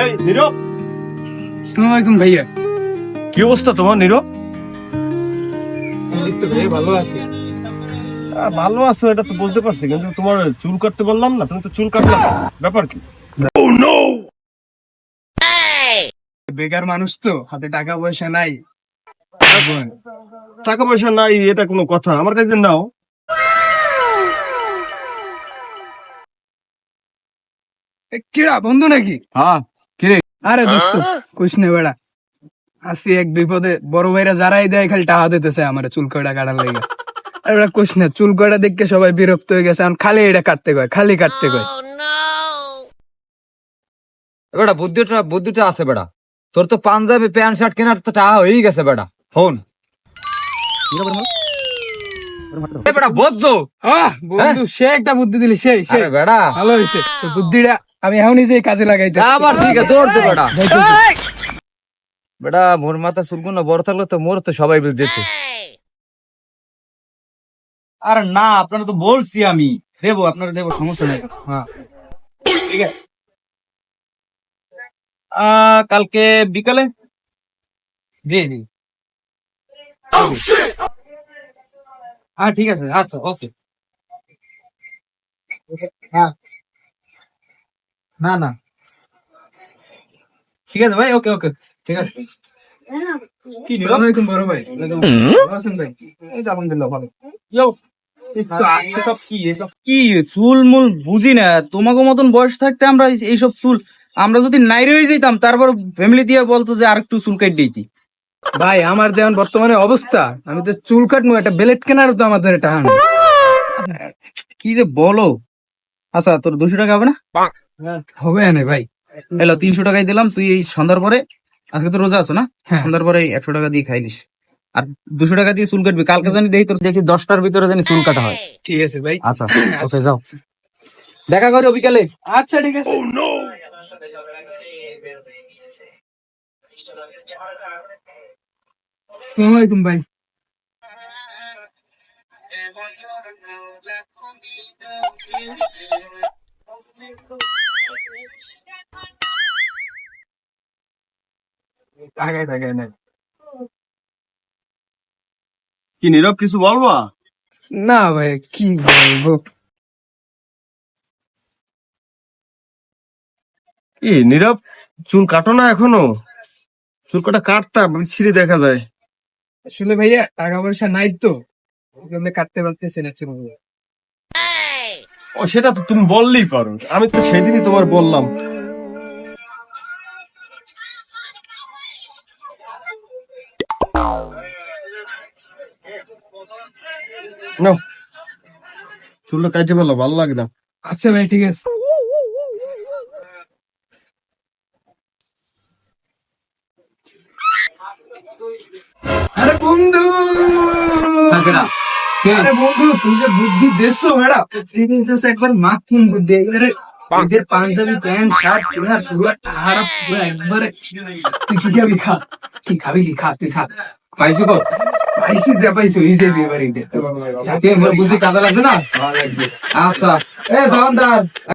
এই নীরব! আসসালামু আলাইকুম ভাইয়া। কি অবস্থা তোমার নীরব? এই তো ভাই ভালো আছি। ভালো আছো এটা তো বুঝতে পারছি কিন্তু তোমার চুল কাটতে বললাম না তুমি তো চুল কাটলাম ব্যাপার কি? বেকার মানুষ তো হাতে টাকা পয়সা নাই। টাকা পয়সা নাই এটা কোনো কথা। আমার কাছে নাও। কিরা বন্ধু নাকি? হ্যাঁ। আরে দোস্ত কুছ নে বেড়া। আসি এক বিপদে বড় ভাইরা যারাই দেয় খালি টাকা দিতেছে আমার চুল কয়টা কাটার লেগে। আর ওরা কুছ না চুল কয়টা দেখে সবাই বিরক্ত হয়ে গেছে এখন খালি এটা কাটতে কয় খালি কাটতে কয়। বেটা বুদ্ধিটা বুদ্ধিটা আছে বেটা তোর তো পাঞ্জাবি প্যান্ট শার্ট কেনার তো টাকা হয়েই গেছে বেটা ফোন বেটা আহ বন্ধু সে একটা বুদ্ধি দিলি সেই সেই। আরে বেটা ভালো হয়েছে তো বুদ্ধিটা আমি এখন নিজেই কাজে লাগাইতে আবার ঠিক আছে দৌড় দে বেটা। বেটা মোর মাথা চুলগুলো বড় থাকলে তো মোর তো সবাই বিল দিত। আরে না আপনারা তো বলছি আমি। দেবো আপনারা দেবো সমস্যা নেই। হ্যাঁ। আহ, কালকে বিকালে? জি জি। হ্যাঁ ঠিক আছে আচ্ছা ওকে। হ্যাঁ। না না। ঠিক আছে ভাই ওকে ওকে। ঠিক আছে। কি নিল বড় ভাই। আছেন ভাই? এই যে আলহামদুলিল্লাহ ভালো। এই তো আসছে। সব কি চুল মুল বুঝি না। তোমাকে মতন বয়স থাকতে আমরা এইসব চুল আমরা যদি নাইরে হয়ে যেতাম তারপর ফ্যামিলি দিয়ে বলতো যে আর একটু চুল কাট দিয়েছি ভাই আমার যেমন বর্তমানে অবস্থা আমি তো চুল কাটবো একটা বেলেট কেনার তো আমাদের কি যে বলো? আচ্ছা তোর দুশো টাকা হবে না? হবে না ভাই। এলো তিনশো টাকাই দিলাম তুই এই সন্ধ্যার পরে আজকে তো রোজা আছো না? হ্যাঁ। সন্ধ্যার পরে একশো টাকা দিয়ে খাইলিস। আর দুশো টাকা দিয়ে চুল কাটবি। কালকে জানি দেখি তোর দেখি দশটার ভিতরে জানি চুল কাটা হয়। ঠিক আছে ভাই। আচ্ছা ওকে যাও। দেখা করো বিকালে। আচ্ছা ঠিক আছে। আসসালামু আলাইকুম ভাই। কি নীরব কিছু বলবা? না ভাই কি বলব? কি নীরব? চুল কাটো না এখনও? চুল কাটা কাটতা বিচ্ছিরি দেখা যায়। আসলে ভাইয়া টাকা পয়সা নাই তো জন্য কাটতে পারতেছি না চুল ও সেটা তো তুমি বললেই পারো। আমি তো সেদিনই তোমার বললাম। নাও চুলটা কাটে ফেলো ভালো লাগে না। আচ্ছা ভাই ঠিক আছে। আরে বন্ধু! আরে বন্ধু তুমি যে বুদ্ধি দেছো বেড়া প্রতিদিন তো একবার মাখুন বুদ্ধি একবারে এদের পাঞ্জাবি প্যান্ট শার্ট পুরা পুরো টাহারা পুরো একবারে তুই কি খাবি খা? কি খাবি, কি খা, তুই খা। পাইছো কো পাইছি, যা পাইছি ওই যে এবার ঈদে বুদ্ধি কাজে লাগছে না? আচ্ছা। এ দোকানদার